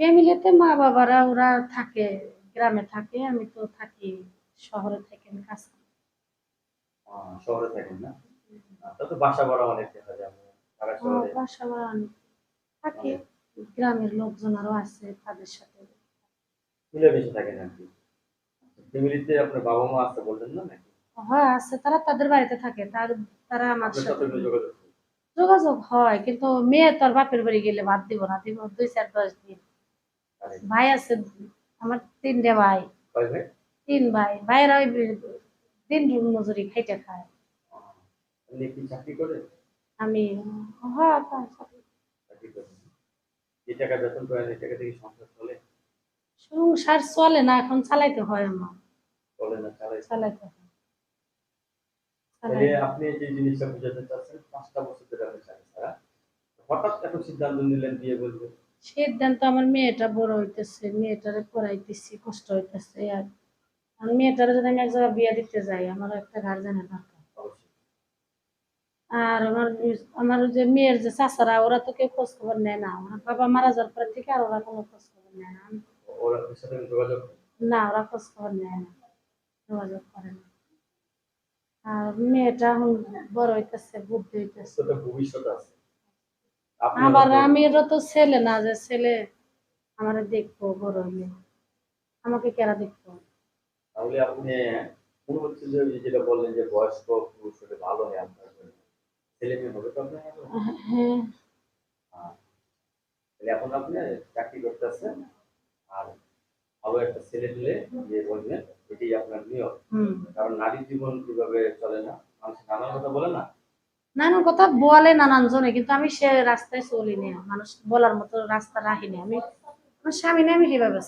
ফ্যামিলিতে মা বাবারা ওরা থাকে গ্রামে থাকে আমি তো থাকি শহরে থেকে আমি কাজ করি। শহরে থাকেন না? তো বাসা ভাড়া অনেক দেখা বাসা ভাড়া অনেক থাকে। গ্রামের লোকজন আরও আছে তাদের সাথে। মিলেমিশে থাকেন আর কি। ফ্যামিলিতে আপনার বাবা মা আছে বললেন না নাকি? হয় আছে। তারা তাদের বাড়িতে থাকে তার তারা আমার সাথে। যোগাযোগ হয়? কিন্তু মেয়ে তোর বাপের বাড়ি গেলে ভাত দিব না। দিব দুই চার দশ দিন। আরে, ভাই আছে আমার তিনটে ভাই। তিন ভাই। ভাইয়েরা ওই দিন মজুরি খাইতে খায়। আমি হ্যাঁ তার সাথে চাকরি করে যে টাকা বেতন করেন এই টাকা থেকে সংসার চলে? না এখন চালাইতে হয় আমার। চলে না চালাইতে হয়। তাহলে আপনি যে জিনিসটা বুঝাতে চাচ্ছেন পাঁচটা বছর ধরে আপনি হঠাৎ এখন সিদ্ধান্ত নিলেন বিয়ে বলবেন সিদ্ধান্ত আমার মেয়েটা বড় হইতেছে মেয়েটারে পড়াইতেছি কষ্ট হইতেছে আর আর মেয়েটারে যদি আমি এক জায়গায় বিয়ে দিতে যাই আমার একটা গার্জেনের দরকার। আর আমার আমার যে মেয়ের যে চাচারা ওরা তো কেউ খোঁজ খবর নেয় না। আমার বাবা মারা যাওয়ার পর থেকে আর ওরা কোনো খোঁজ খবর নেয় না? না ওরা খোঁজ খবর নেয় না যোগাযোগ করে না। আর মেয়েটা বড় হইতেছে বুদ্ধি হইতেছে। ভবিষ্যৎ আছে। আবার আমিরও তো ছেলে না যে ছেলে আমার দেখব বড় হইলে আমাকে কেরা দেখব তাহলে আপনি মনে হচ্ছে যে যেটা বললেন যে বয়স্ক পুরুষ হলে ভালো হয় আপনার জন্য। ছেলে মেয়ে হবে তো আপনার এখন? হ্যাঁ। তাহলে এখন আপনি চাকরি করতেছেন আর ভালো একটা ছেলে পেলে যে করবেন এটাই আপনার নিয়ম কারণ নারীর জীবন কীভাবে চলে না মানুষ নানান কথা বলে না নানান কথা বলে নানান জনে, কিন্তু আমি সে রাস্তায় চলি না মানুষ বলার মতো রাস্তা রাখিনি আমি আমার স্বামী নেই, আমি সেভাবে